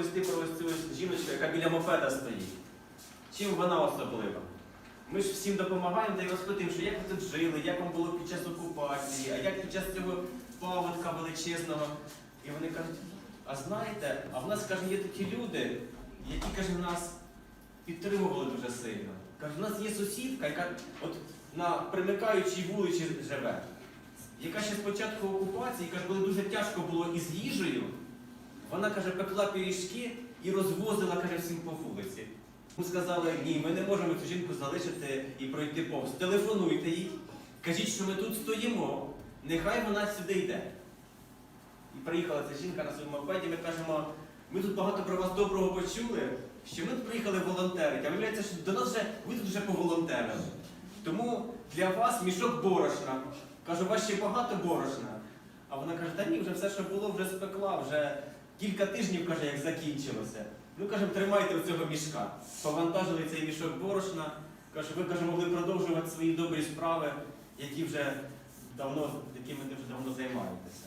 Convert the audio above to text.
розповісти про ось цю жіночку, яка біля мопеда стоїть. Чим вона особлива? Ми ж всім допомагаємо та й розпитуємо, що як ви тут жили, як вам було під час окупації, а як під час цього паводка величезного. І вони кажуть, а знаєте, а в нас, каже, є такі люди, які, каже, нас підтримували дуже сильно. Каже, в нас є сусідка, яка от на примикаючій вулиці живе, яка ще з початку окупації, каже, коли дуже тяжко було із їжею, вона каже, пекла пиріжки і розвозила каже, всім по вулиці. Ми сказали, ні, ми не можемо цю жінку залишити і пройти повз. Телефонуйте їй, кажіть, що ми тут стоїмо, нехай вона сюди йде. І приїхала ця жінка на своєму мопеді, ми кажемо, ми тут багато про вас доброго почули, що ми тут приїхали волонтерити, а виявляється, що до нас вже ви тут вже поволонтерили. Тому для вас мішок борошна. Кажу, у вас ще багато борошна. А вона каже, та ні, вже все, що було, вже спекла, вже кілька тижнів, каже, як закінчилося. Ну, каже, тримайте оцього мішка. Повантажили цей мішок борошна. Каже, ви каже, могли продовжувати свої добрі справи, які вже давно, якими ви вже давно займаєтеся.